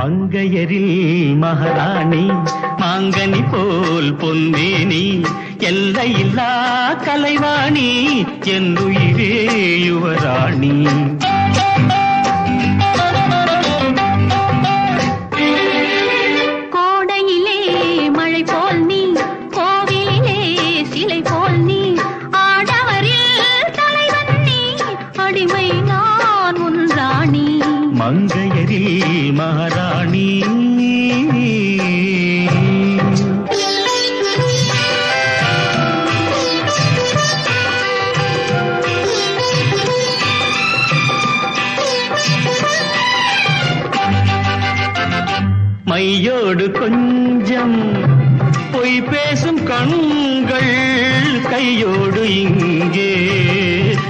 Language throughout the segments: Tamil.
மங்கையரில் மகாராணி மாங்கனி போல் பொன்னேனி எல்லையில்லா கலைவாணி என்னுயிரே யுவராணி. மங்கையரில் மகாராணி. மையோடு கொஞ்சம் பொய் பேசும் கண்கள் கையோடு இங்கே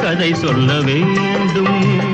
கதை சொல்ல வேண்டும்.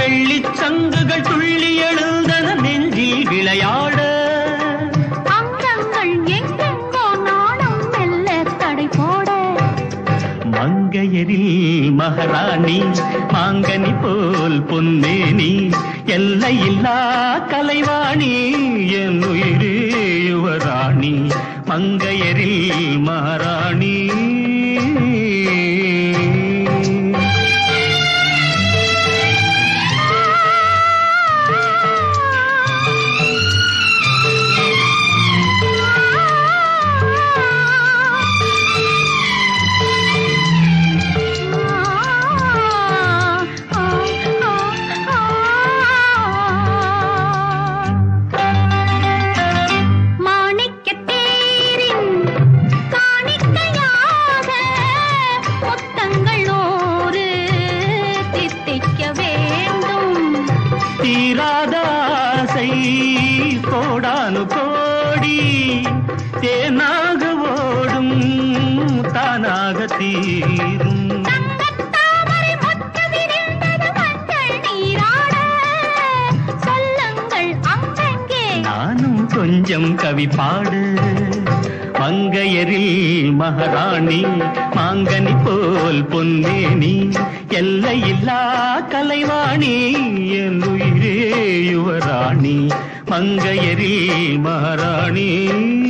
வெள்ளிச் சங்குகள் துள்ளி எழுந்தன நெஞ்சில் விளையாட. அங்கங்கள் எங்கெங்கோ நாணம் மெல்ல தடை போட. மங்கையரில் மகாராணி மாங்கனி போல் பொன்னேனி எல்லையில்லா கலைவாணி என் உயிரே யுவராணி. மங்கையரில் மகாராணி தேனாக ஓடும் தானாக தீரும். நானும் கொஞ்சம் கவி பாடு. மங்கையரில் மகாராணி மாங்கனி போல் பொன்னேனி எல்லையில்லா கலைவாணி என் உயிரே யுவராணி மங்கையரில் மகாராணி.